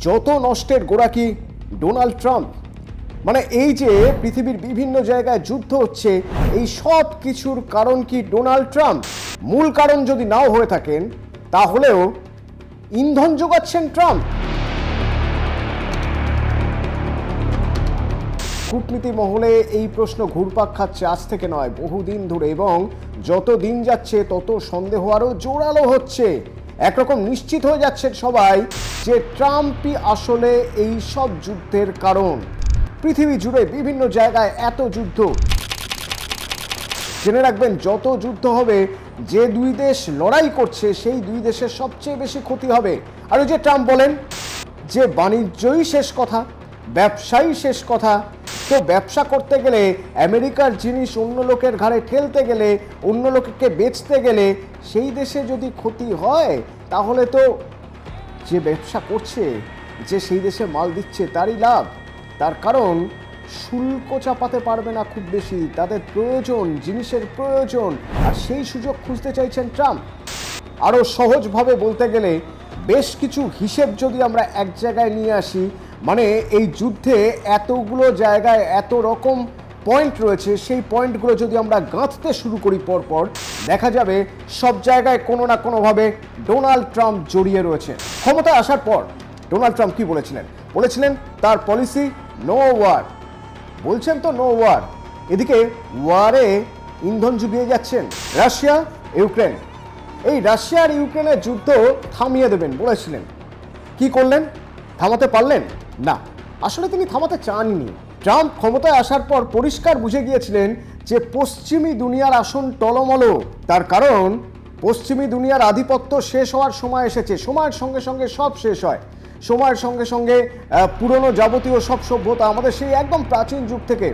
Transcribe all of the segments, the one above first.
যত নষ্টের গোড়া কি ডোনাল্ড ট্রাম্প? মানে এই যে পৃথিবীর বিভিন্ন জায়গায় যুদ্ধ হচ্ছে, এই সব কিছুর কারণ কি ডোনাল্ড ট্রাম্প? মূল কারণ যদি নাও হয়ে থাকেন, তাহলেও ইন্ধন যোগাচ্ছেন ট্রাম্প। কূটনীতি মহলে এই প্রশ্ন ঘুরপাক খাচ্ছে আজ থেকে নয়, বহুদিন ধরে এবং যত দিন যাচ্ছে তত সন্দেহ আরও জোরালো হচ্ছে। একরকম নিশ্চিত হয়ে যাচ্ছে সবাই যে ট্রাম্পই আসলে এই সব যুদ্ধের কারণ। পৃথিবী জুড়ে বিভিন্ন জায়গায় এত যুদ্ধ। জেনে রাখবেন, যত যুদ্ধ হবে, যে দুই দেশ লড়াই করছে, সেই দুই দেশের সবচেয়ে বেশি ক্ষতি হবে। আর ওই যে ট্রাম্প বলেন, যে বাণিজ্যই শেষ কথা ব্যবসাই শেষ কথা তো ব্যবসা করতে গেলে আমেরিকার জিনিস অন্য লোকের ঘাড়ে ঠেলতে গেলে, অন্য লোককে বেচতে গেলে সেই দেশে যদি ক্ষতি হয়, তাহলে তো যে ব্যবসা করছে, যে সেই দেশে মাল দিচ্ছে তারই লাভ। তার কারণ, শুল্ক চাপাতে পারবে না খুব বেশি, তাদের প্রয়োজন, জিনিসের প্রয়োজন, আর সেই সুযোগ খুঁজতে চাইছেন ট্রাম্প। আরও সহজভাবে বলতে গেলে, বেশ কিছু হিসেব যদি আমরা এক জায়গায় নিয়ে আসি মানে এই যুদ্ধে এতগুলো জায়গায় এত রকম পয়েন্ট রয়েছে, সেই পয়েন্টগুলো যদি আমরা গাঁথতে শুরু করি পরপর, দেখা যাবে সব জায়গায় কোনো না কোনোভাবে ডোনাল্ড ট্রাম্প জড়িয়ে রয়েছে। ক্ষমতায় আসার পর ডোনাল্ড ট্রাম্প কি বলেছিলেন? বলেছিলেন, তার পলিসি নো ওয়ার বলছেন তো নো ওয়ার এদিকে ওয়ারে ইন্ধন জুগিয়ে যাচ্ছেন রাশিয়া, ইউক্রেন। এই রাশিয়া আর ইউক্রেনের যুদ্ধ থামিয়ে দেবেন, বলেছিলেন। কি করলেন? থামাতে পারলেন? না, আসলে তিনি থামাতে চাননি। ট্রাম্প ক্ষমতায় আসার পর পরিষ্কার বুঝে গিয়েছিলেন যে পশ্চিমী দুনিয়ার আসন টলমলো। তার কারণ, পশ্চিমী দুনিয়ার আধিপত্য শেষ হওয়ার সময় এসেছে। সময়ের সঙ্গে সঙ্গে সব শেষ হয়। সময়ের সঙ্গে সঙ্গে পুরনো যাবতীয় সব সভ্যতা আমাদের সেই একদম প্রাচীন যুগ থেকে,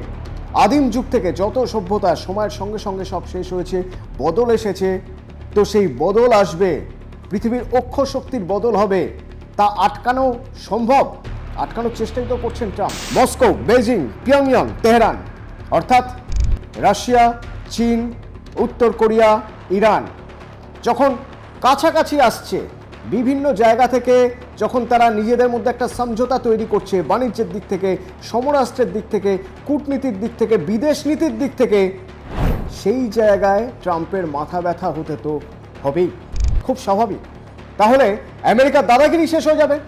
আদিম যুগ থেকে যত সভ্যতা সময়ের সঙ্গে সঙ্গে সব শেষ হয়েছে, বদল এসেছে। তো সেই বদল আসবে, পৃথিবীর অক্ষ শক্তির বদল হবে। তা আটকানো সম্ভব? আটকানোর চেষ্টাই তো করছেন ট্রাম্প। মস্কো বেজিং পিয়ংইয়ং, তেহরান, অর্থাৎ রাশিয়া, চীন, উত্তর কোরিয়া, ইরান। যখন কাছাকাছি আসছে, বিভিন্ন জায়গা থেকে যখন তারা নিজেদের মধ্যে একটা সমঝোতা তৈরি করছে, বাণিজ্যের দিক থেকে, সমরাষ্ট্রের দিক থেকে, কূটনীতির দিক থেকে, বিদেশ নীতির দিক থেকে, সেই জায়গায় ট্রাম্পের মাথা ব্যথা হতে তো হবেই। খুব স্বাভাবিক। তাহলে আমেরিকার দাদাগিরি শেষ হয়ে যাবে।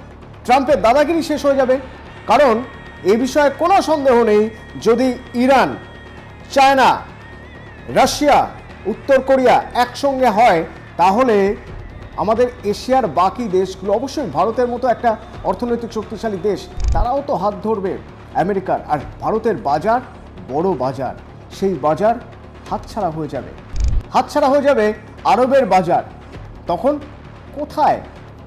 ট্রাম্পের দাদাগিরি শেষ হয়ে যাবে। কারণ এ বিষয়ে কোনো সন্দেহ নেই, যদি ইরান, চায়না, রাশিয়া, উত্তর কোরিয়া একসঙ্গে হয়, তাহলে আমাদের এশিয়ার বাকি দেশগুলো, অবশ্যই ভারতের মতো একটা অর্থনৈতিক শক্তিশালী দেশ, তারাও তো হাত ধরবে আমেরিকার। আর ভারতের বাজার, বড় বাজার, সেই বাজার হাতছাড়া হয়ে যাবে। হাতছাড়া হয়ে যাবে আরবের বাজার। তখন কোথায়,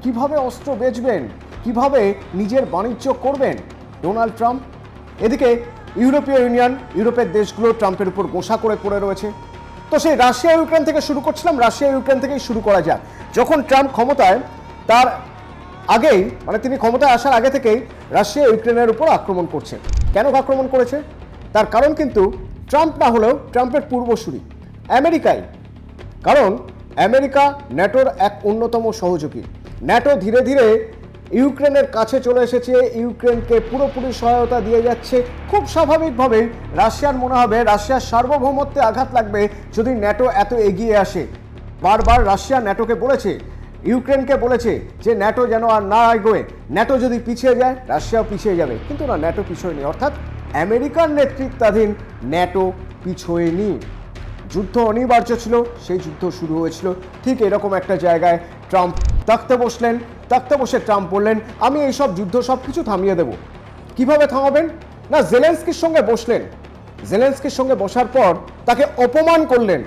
কীভাবে অস্ত্র বেচবেন? কীভাবে নিজের বাণিজ্য করবেন? Donald Trump? এদিকে, ইউরোপীয় ইউনিয়ন, ইউরোপের দেশগুলো ট্রাম্পের উপর গোসা করে পড়ে রয়েছে। তো সেই রাশিয়া ইউক্রেন থেকে শুরু করছিলাম, রাশিয়া ইউক্রেন থেকেই শুরু করা যাক। যখন ট্রাম্প ক্ষমতায়, তার আগেই মানে তিনি ক্ষমতায় আসার আগে থেকেই রাশিয়া ইউক্রেনের উপর আক্রমণ করছে। কেন আক্রমণ করেছে? তার কারণ কিন্তু ট্রাম্প না হলেও ট্রাম্পের পূর্বসূরি, আমেরিকাই। কারণ আমেরিকা ন্যাটোর এক অন্যতম সহযোগী। ন্যাটো ধীরে ধীরে ইউক্রেনের কাছে চলে এসেছে। ইউক্রেনকে পুরোপুরি সহায়তা দিয়ে যাচ্ছে। খুব স্বাভাবিকভাবেই রাশিয়ার মনে হবে রাশিয়ার সার্বভৌমত্বে আঘাত লাগবে যদি ন্যাটো এত এগিয়ে আসে। বারবার রাশিয়া ন্যাটোকে বলেছে, ইউক্রেনকে বলেছে যে ন্যাটো যেন আর না এগোয়। ন্যাটো যদি পিছিয়ে যায়, রাশিয়াও পিছিয়ে যাবে। কিন্তু না, ন্যাটো পিছোয়নি। অর্থাৎ আমেরিকার নেতৃত্বাধীন ন্যাটো পিছোয়নি। যুদ্ধ অনিবার্য ছিল, সেই যুদ্ধ শুরু হয়েছিল। ঠিক এরকম একটা জায়গায় ট্রাম্প তাকতে বসলেন তাকতে বসে ট্রাম্প বললেন, আমি এই সব যুদ্ধ সব কিছু থামিয়ে দেব। কীভাবে থামাবেন? না, জেলেন্সকির সঙ্গে বসলেন। জেলেন্সকির সঙ্গে বসার পর তাকে অপমান করলেন।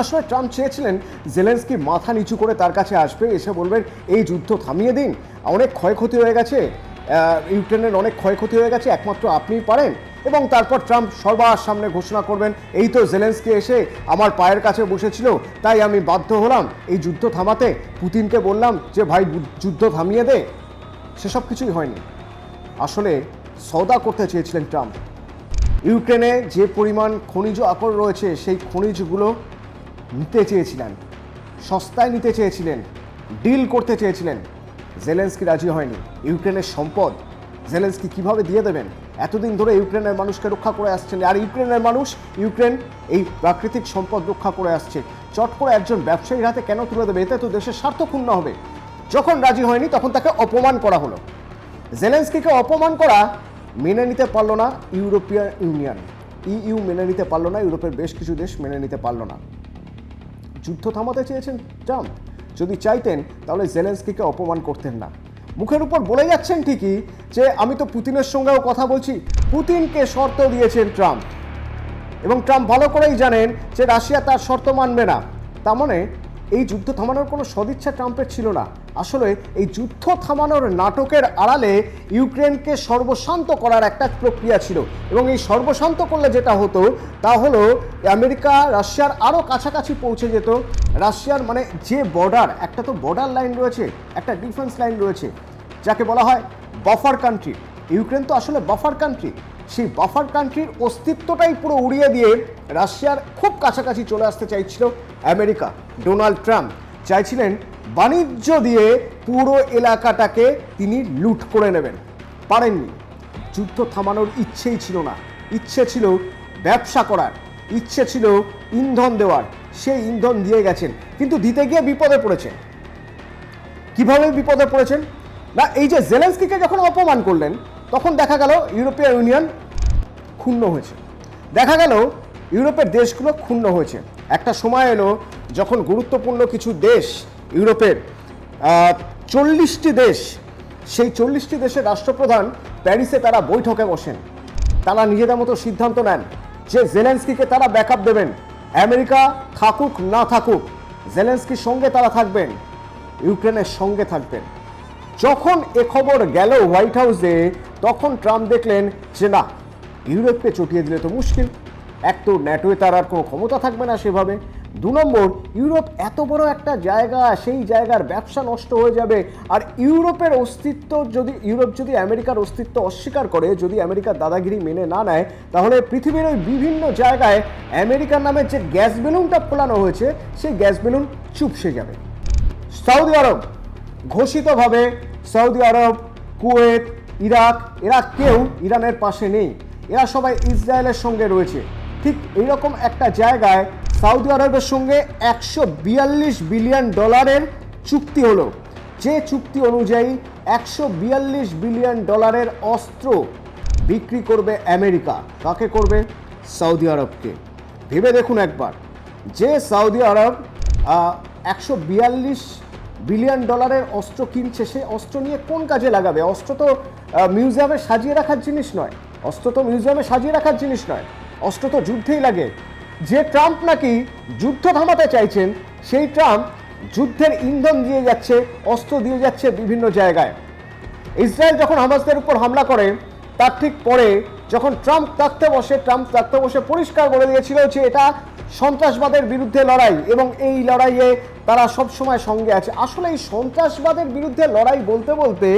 আসলে ট্রাম্প চেয়েছিলেন জেলেন্সকি মাথা নিচু করে তার কাছে আসবে, এসে বলবেন, এই যুদ্ধ থামিয়ে দিন। অনেক ক্ষয়ক্ষতি হয়ে গেছে। ইউক্রেনের অনেক ক্ষয়ক্ষতি হয়ে গেছে। একমাত্র আপনিই পারেন। এবং তারপর ট্রাম্প সবার সামনে ঘোষণা করবেন। এই তো জেলেন্সকি এসে আমার পায়ের কাছে বসেছিল, তাই আমি বাধ্য হলাম এই যুদ্ধ থামাতে। পুতিনকে বললাম যে, ভাই যুদ্ধ থামিয়ে দে। সেসব কিছুই হয়নি। আসলে সওদা করতে চেয়েছিলেন ট্রাম্প। ইউক্রেনে যে পরিমাণ খনিজ আকর রয়েছে, সেই খনিজগুলো নিতে চেয়েছিলেন। সস্তায় নিতে চেয়েছিলেন, ডিল করতে চেয়েছিলেন। জেলেন্সকি রাজি হয়নি। ইউক্রেনের সম্পদ জেলেন্সকি কীভাবে দিয়ে দেবেন? এতদিন ধরে ইউক্রেনের মানুষকে রক্ষা করে আসছেন। আর ইউক্রেনের মানুষ, ইউক্রেন এই প্রাকৃতিক সম্পদ রক্ষা করে আসছে। চট করে একজন ব্যবসায়ীর হাতে কেন তুলে দেবে? এতে তো দেশের স্বার্থ ক্ষুণ্ণ হবে। যখন রাজি হয়নি, তখন তাকে অপমান করা হলো। জেলেন্সকিকে অপমান করা মেনে নিতে পারল না ইউরোপিয়ান ইউনিয়ন। ইইউ মেনে নিতে পারল না, ইউরোপের বেশ কিছু দেশ মেনে নিতে পারল না। যুদ্ধ থামাতে চেয়েছেন ট্রাম্প। যদি চাইতেন, তাহলে জেলেন্সকিকে অপমান করতেন না। মুখের উপর বলে যাচ্ছেন ঠিকই যে আমি তো পুতিনের সঙ্গেও কথা বলছি। পুতিনকে শর্ত দিয়েছেন ট্রাম্প। এবং ট্রাম্প ভালো করেই জানেন যে রাশিয়া তার শর্ত মানবে না। তার মানে এই যুদ্ধ থামানোর কোনো সদিচ্ছা ট্রাম্পের ছিল না। আসলে এই যুদ্ধ থামানোর নাটকের আড়ালে ইউক্রেনকে সর্বশান্ত করার একটা প্রক্রিয়া ছিল এবং এই সর্বশান্ত করলে যেটা হতো, তা হলো আমেরিকা, রাশিয়ার আরও কাছাকাছি পৌঁছে যেত। রাশিয়ার মানে যে বর্ডার, একটা তো বর্ডার লাইন রয়েছে, একটা ডিফেন্স লাইন রয়েছে, যাকে বলা হয় বাফার কান্ট্রি। ইউক্রেন তো আসলে বাফার কান্ট্রি। সেই বাফার কান্ট্রির অস্তিত্বটাই পুরো উড়িয়ে দিয়ে রাশিয়ার খুব কাছাকাছি চলে আসতে চাইছিল আমেরিকা। ডোনাল্ড ট্রাম্প চাইছিলেন বাণিজ্য দিয়ে পুরো এলাকাটাকে তিনি লুট করে নেবেন। পারেননি। যুদ্ধ থামানোর ইচ্ছেই ছিল না। ইচ্ছে ছিল ব্যবসা করার। ইচ্ছে ছিল ইন্ধন দেওয়ার। সেই ইন্ধন দিয়ে গেছেন। কিন্তু দিতে গিয়ে বিপদে পড়েছেন। কীভাবে বিপদে পড়েছেন? না, এই যে জেলেন্সকিকে যখন অপমান করলেন তখন দেখা গেল ইউরোপীয় ইউনিয়ন ক্ষুণ্ণ হয়েছে। দেখা গেল ইউরোপের দেশগুলো ক্ষুণ্ণ হয়েছে। একটা সময় এলো যখন গুরুত্বপূর্ণ কিছু দেশ ইউরোপের চল্লিশটি দেশ, সেই চল্লিশটি দেশের রাষ্ট্রপ্রধান প্যারিসে তারা বৈঠকে বসেন। তারা নিজেদের মতো সিদ্ধান্ত নেন যে জেলেন্সকিকে তারা ব্যাকআপ দেবেন। আমেরিকা থাকুক না থাকুক, জেলেন্সকির সঙ্গে তারা থাকবেন, ইউক্রেনের সঙ্গে থাকবেন। যখন এ খবর গেল হোয়াইট হাউসে তখন ট্রাম্প দেখলেন যে না, ইউরোপকে চটিয়ে দিলে তো মুশকিল। এক তো ন্যাটোয় তার আর কোনো ক্ষমতা থাকবে না সেভাবে। দু নম্বর, ইউরোপ এত বড় একটা জায়গা, সেই জায়গার ব্যবসা নষ্ট হয়ে যাবে। আর ইউরোপের অস্তিত্ব যদি, ইউরোপ যদি আমেরিকার অস্তিত্ব অস্বীকার করে, যদি আমেরিকার দাদাগিরি মেনে না নেয়, তাহলে পৃথিবীর ওই বিভিন্ন জায়গায় আমেরিকার নামে যে গ্যাস বেলুনটা ফোলানো হয়েছে, সেই গ্যাস বেলুন চুপসে যাবে। সৌদি আরব, ঘোষিতভাবে সৌদি আরব, কুয়েত ইরাক, এরা কেউ ইরানের পাশে নেই। এরা সবাই ইসরায়েলের সঙ্গে রয়েছে। ঠিক এইরকম একটা জায়গায় সৌদি আরবের সঙ্গে একশো বিয়াল্লিশ বিলিয়ন ডলারের চুক্তি হলো। যে চুক্তি অনুযায়ী একশো বিয়াল্লিশ বিলিয়ন ডলারের অস্ত্র বিক্রি করবে আমেরিকা। কাকে করবে? সৌদি আরবকে। ভেবে দেখুন একবার। যে সৌদি আরব একশো বিয়াল্লিশ বিলিয়ন ডলারের অস্ত্র কিনছে সে। অস্ত্র নিয়ে কোন কাজে লাগাবে? অস্ত্র তো মিউজিয়ামে সাজিয়ে রাখার জিনিস নয়। অস্ত্র তো মিউজিয়ামে সাজিয়ে রাখার জিনিস নয়। অস্ত্র তো যুদ্ধেই লাগে। যে ট্রাম্প নাকি যুদ্ধ থামাতে চাইছেন, সেই ট্রাম্প যুদ্ধের ইন্ধন দিয়ে যাচ্ছে, অস্ত্র দিয়ে যাচ্ছে বিভিন্ন জায়গায়। ইসরায়েল যখন হামাসদের উপর হামলা করে, তার ঠিক পরে যখন ট্রাম্প থাকতে বসে, ট্রাম্প থাকতে বসে পরিষ্কার বলে দিয়েছিল যে এটা সন্ত্রাসবাদের বিরুদ্ধে লড়াই এবং এই লড়াইয়ে তারা সব সময় সঙ্গে আছে। আসলে এই সন্ত্রাসবাদের বিরুদ্ধে লড়াই বলতে বলতে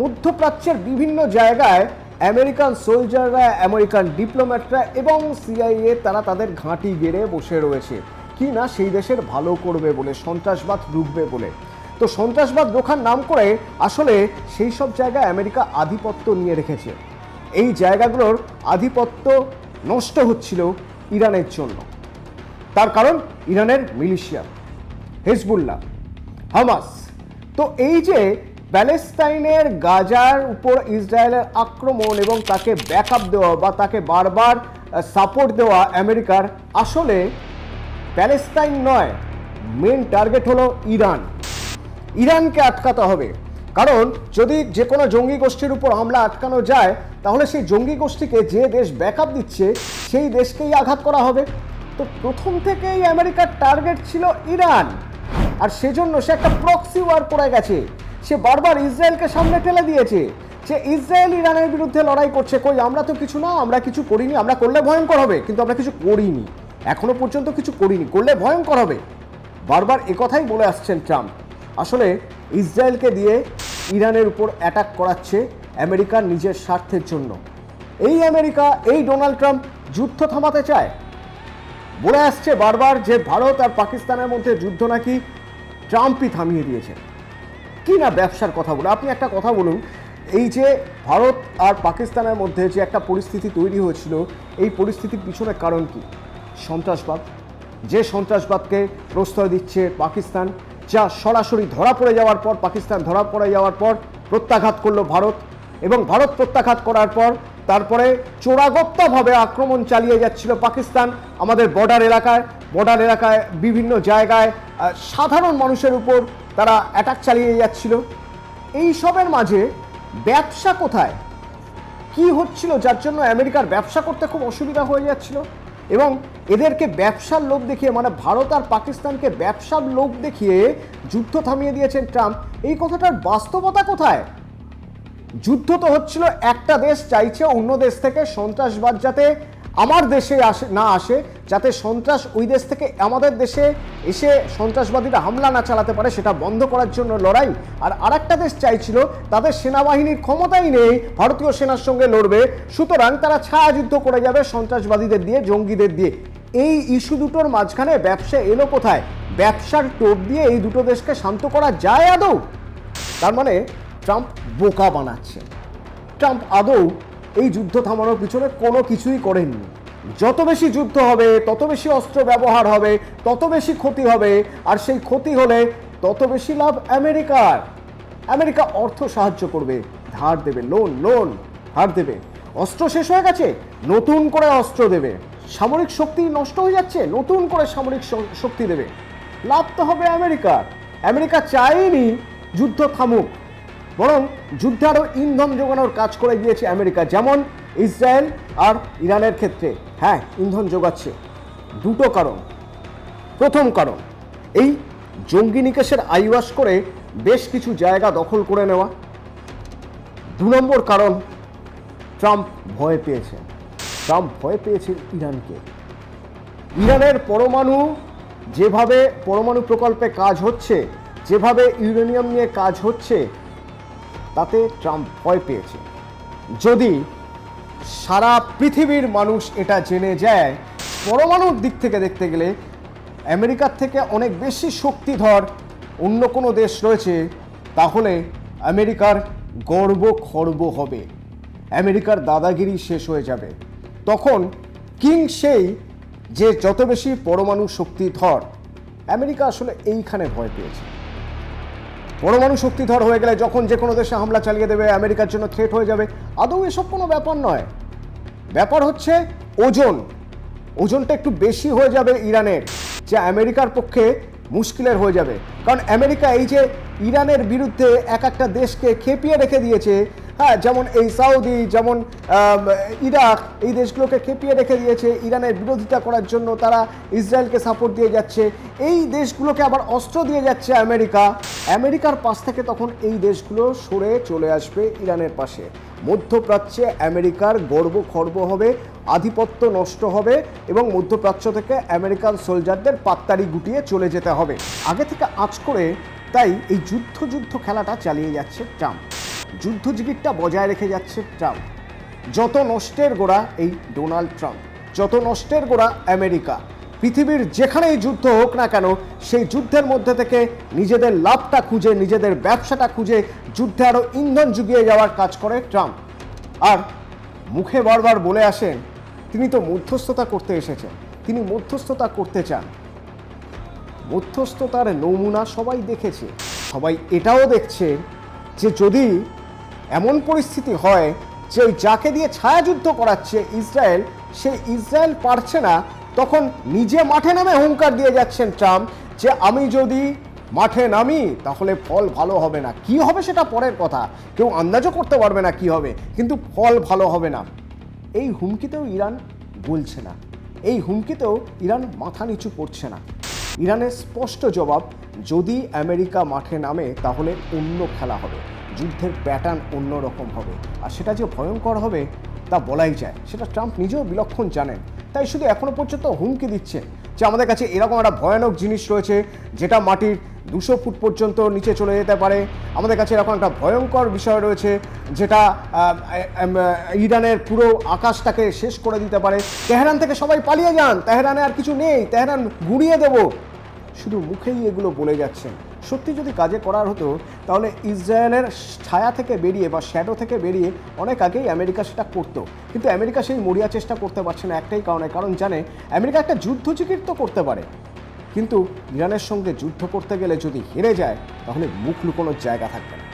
মধ্যপ্রাচ্যের বিভিন্ন জায়গায় আমেরিকান সোলজাররা, আমেরিকান ডিপ্লোম্যাটরা এবং সিআইএ তারা তাদের ঘাঁটি গেড়ে বসে রয়েছে। কি না সেই দেশের ভালো করবে বলে, সন্ত্রাসবাদ রুখবে বলে। তো সন্ত্রাসবাদ রোখার নাম করে আসলে সেই সব জায়গায় আমেরিকা আধিপত্য নিয়ে রেখেছে। এই জায়গাগুলোর আধিপত্য নষ্ট হচ্ছিল ইরানের জন্য। তার কারণ ইরানের মিলিশিয়া, হিজবুল্লাহ, হামাস। তো এই যে প্যালেস্তাইনের গাজার উপর ইসরায়েলের আক্রমণ এবং তাকে ব্যাকআপ দেওয়া বা তাকে বারবার সাপোর্ট দেওয়া আমেরিকার, আসলে প্যালেস্তাইন নয় মেন টার্গেট হলো ইরান। ইরানকে আটকাতে হবে। কারণ যদি যে কোনো জঙ্গি গোষ্ঠীর উপর হামলা আটকানো যায়, তাহলে সেই জঙ্গি গোষ্ঠীকে যে দেশ ব্যাকআপ দিচ্ছে, সেই দেশকেই আঘাত করা হবে। তো প্রথম থেকেই আমেরিকার টার্গেট ছিল ইরান। আর সেজন্য সে একটা প্রক্সি ওয়ার করে গেছে। সে বারবার ইসরায়েলকে সামনে ঠেলে দিয়েছে। যে ইসরায়েল ইরানের বিরুদ্ধে লড়াই করছে, কই, আমরা তো কিছু না, আমরা কিছু করিনি, আমরা করলে ভয়ঙ্কর হবে, কিন্তু আমরা কিছু করিনি। এখনও পর্যন্ত কিছু করিনি, করলে ভয়ঙ্কর হবে। বারবার একথাই বলে আসছেন ট্রাম্প। আসলে ইসরায়েলকে দিয়ে ইরানের উপর অ্যাটাক করাচ্ছে আমেরিকার নিজের স্বার্থের জন্য। এই আমেরিকা, এই ডোনাল্ড ট্রাম্প যুদ্ধ থামাতে চায়। বলে আসছে বারবার যে ভারত আর পাকিস্তানের মধ্যে যুদ্ধ নাকি ট্রাম্পই থামিয়ে দিয়েছে। কি না ব্যবসার কথা বলে আপনি একটা কথা বলুন, এই যে ভারত আর পাকিস্তানের মধ্যে যে একটা পরিস্থিতি তৈরি হয়েছিল, এই পরিস্থিতির পিছনে কারণ কি? সন্ত্রাসবাদ। যে সন্ত্রাসবাদকে প্রশ্রয় দিচ্ছে পাকিস্তান, যা সরাসরি ধরা পড়ে যাওয়ার পর, পাকিস্তান ধরা পড়ে যাওয়ার পর প্রত্যাঘাত করল ভারত এবং ভারত প্রত্যাঘাত করার পর তারপরে চোরাগত্তাভাবে আক্রমণ চালিয়ে যাচ্ছিল পাকিস্তান আমাদের বর্ডার এলাকায়। বর্ডার এলাকায় বিভিন্ন জায়গায় সাধারণ মানুষের উপর তারা অ্যাটাক চালিয়ে যাচ্ছিল। এই সবের মাঝে ব্যবসা কোথায়? কি হচ্ছিল? যার জন্য আমেরিকার ব্যবসা করতে খুব অসুবিধা হয়ে যাচ্ছিল। এবং এদেরকে ব্যবসার লোক দেখিয়ে মানে ভারত আর পাকিস্তানকে ব্যবসার লোক দেখিয়ে যুদ্ধ থামিয়ে দিয়েছেন ট্রাম্প। এই কথাটার বাস্তবতা কোথায়? যুদ্ধ তো হচ্ছিল, একটা দেশ চাইছে অন্য দেশ থেকে সন্ত্রাসবাদ যাতে আমার দেশে আসে, না আসে, যাতে সন্ত্রাস ওই দেশ থেকে আমাদের দেশে এসে সন্ত্রাসবাদীরা হামলা না চালাতে পারে, সেটা বন্ধ করার জন্য লড়াই। আর আরেকটা দেশ চাইছিল, তাদের সেনাবাহিনীর ক্ষমতাই নেই, ভারতীয় সেনার সঙ্গে লড়বে, সুতরাং তারা ছায়া যুদ্ধ করে যাবে সন্ত্রাসবাদীদের দিয়ে, জঙ্গিদের দিয়ে। এই ইস্যু দুটোর মাঝখানে ব্যবসা এলো কোথায়? ব্যবসার টোপ দিয়ে এই দুটো দেশকে শান্ত করা যায় আদৌ? তার মানে ট্রাম্প বোকা বানাচ্ছে ট্রাম্প আদৌ এই যুদ্ধ থামানোর পিছনে কোনো কিছুই করেননি। যত বেশি যুদ্ধ হবে, তত বেশি অস্ত্র ব্যবহার হবে, তত বেশি ক্ষতি হবে, আর সেই ক্ষতি হলে তত বেশি লাভ আমেরিকার। আমেরিকা অর্থ সাহায্য করবে, ধার দেবে লোন লোন ধার দেবে। অস্ত্র শেষ হয়ে গেছে, নতুন করে অস্ত্র দেবে। সামরিক শক্তি নষ্ট হয়ে যাচ্ছে, নতুন করে সামরিক শক্তি দেবে। লাভ তো হবে আমেরিকার। আমেরিকা চায়নি যুদ্ধ থামুক। বরং যুদ্ধে আরও ইন্ধন যোগানোর কাজ করে গিয়েছে আমেরিকা, যেমন ইসরায়েল আর ইরানের ক্ষেত্রে। হ্যাঁ ইন্ধন যোগাচ্ছে। দুটো কারণ। প্রথম কারণ, এই জঙ্গি নিকেশের আইওয়াস করে বেশ কিছু জায়গা দখল করে নেওয়া। দু নম্বর কারণ, ট্রাম্প ভয় পেয়েছে ট্রাম্প ভয় পেয়েছে ইরানকে। ইরানের পরমাণু যেভাবে পরমাণু প্রকল্পে কাজ হচ্ছে, যেভাবে ইউরেনিয়াম নিয়ে কাজ হচ্ছে তাতে ট্রাম্প ভয় পেয়েছে যদি সারা পৃথিবীর মানুষ এটা জেনে যায়, পরমাণুর দিক থেকে দেখতে গেলে আমেরিকার থেকে অনেক বেশি শক্তিধর অন্য কোনো দেশ রয়েছে, তাহলে আমেরিকার গর্ব খর্ব হবে। আমেরিকার দাদাগিরি শেষ হয়ে যাবে। তখন কিং সেই যে যত বেশি পরমাণু শক্তিধর, আমেরিকা আসলে এইখানে ভয় পেয়েছে। পরমাণু শক্তিধর হয়ে গেলে যখন যে কোনো দেশে হামলা চালিয়ে দেবে, আমেরিকার জন্য থ্রেট হয়ে যাবে। আদৌ এসব কোনো ব্যাপার নয়। ব্যাপার হচ্ছে ওজন। ওজনটা একটু বেশি হয়ে যাবে ইরানের, যে আমেরিকার পক্ষে মুশকিলের হয়ে যাবে। কারণ আমেরিকা এই যে ইরানের বিরুদ্ধে এক একটা দেশকে খেপিয়ে রেখে দিয়েছে হ্যাঁ যেমন এই সাউদি, যেমন ইরাক, এই দেশগুলোকে খেপিয়ে রেখে দিয়েছে ইরানের বিরোধিতা করার জন্য। তারা ইসরায়েলকে সাপোর্ট দিয়ে যাচ্ছে। এই দেশগুলোকে আবার অস্ত্র দিয়ে যাচ্ছে আমেরিকা। আমেরিকার পাশ থেকে তখন এই দেশগুলো সরে চলে আসবে ইরানের পাশে। মধ্যপ্রাচ্যে আমেরিকার গর্ব খর্ব হবে, আধিপত্য নষ্ট হবে এবং মধ্যপ্রাচ্য থেকে আমেরিকান সোলজারদের পাত্তারি গুটিয়ে চলে যেতে হবে। আগে থেকে আজ করে তাই এই যুদ্ধ যুদ্ধ খেলাটা চালিয়ে যাচ্ছে ট্রাম্প। যুদ্ধ জিগিরটা বজায় রেখে যাচ্ছে ট্রাম্প। যত নষ্টের গোড়া এই ডোনাল্ড ট্রাম্প, যত নষ্টের গোড়া আমেরিকা। পৃথিবীর যেখানেই যুদ্ধ হোক না কেন, সেই যুদ্ধের মধ্যে থেকে নিজেদের লাভটা খুঁজে, নিজেদের ব্যবসাটা খুঁজে যুদ্ধে আরও ইন্ধন জুগিয়ে যাওয়ার কাজ করে ট্রাম্প। আর মুখে বারবার বলে আসেন, তিনি তো মধ্যস্থতা করতে এসেছেন, তিনি মধ্যস্থতা করতে চান। মধ্যস্থতার নমুনা সবাই দেখেছে, সবাই এটাও দেখছে যে যদি এমন পরিস্থিতি হয় যে ওই যাকে দিয়ে ছায়াযুদ্ধ করাচ্ছে ইসরায়েল, সে ইসরায়েল পারছে না, তখন নিজে মাঠে নামে হুঙ্কার দিয়ে যাচ্ছেন ট্রাম্প যে আমি যদি মাঠে নামি, তাহলে ফল ভালো হবে না। কি হবে সেটা পরের কথা। কেউ আন্দাজও করতে পারবে না কি হবে, কিন্তু ফল ভালো হবে না। এই হুমকিতেও ইরান বলছে না। এই হুমকিতেও ইরান মাথা নিচু করছে না। ইরানের স্পষ্ট জবাব যদি আমেরিকা মাঠে নামে, তাহলে অন্য খেলা হবে। যুদ্ধের প্যাটার্ন অন্য রকম হবে। আর সেটা যে ভয়ঙ্কর হবে, তা বলাই যায়। সেটা ট্রাম্প নিজেও বিলক্ষণ জানেন। তাই শুধু এখনও পর্যন্ত হুমকি দিচ্ছে যে আমাদের কাছে এরকম একটা ভয়ানক জিনিস রয়েছে, যেটা মাটির দুশো ফুট পর্যন্ত নিচে চলে যেতে পারে। আমাদের কাছে এরকম একটা ভয়ঙ্কর বিষয় রয়েছে, যেটা ইরানের পুরো আকাশটাকে শেষ করে দিতে পারে। তেহরান থেকে সবাই পালিয়ে যান। তেহরানে আর কিছু নেই। তেহরান গুড়িয়ে দেব। শুধু মুখেই এগুলো বলে যাচ্ছেন। সত্যি যদি কাজে করার হতো, তাহলে ইসরায়েলের ছায়া থেকে বেরিয়ে বা শ্যাডো থেকে বেরিয়ে অনেক আগেই আমেরিকা সেটা করতো। কিন্তু আমেরিকা সেই মরিয়া চেষ্টা করতে পারছে না একটাই কারণে, কারণ জানে, আমেরিকা একটা যুদ্ধ চিকিৎসা করতে পারে। কিন্তু ইরানের সঙ্গে যুদ্ধ করতে গেলে যদি হেরে যায়, তাহলে মুখ লুকোনোর জায়গা থাকবে না।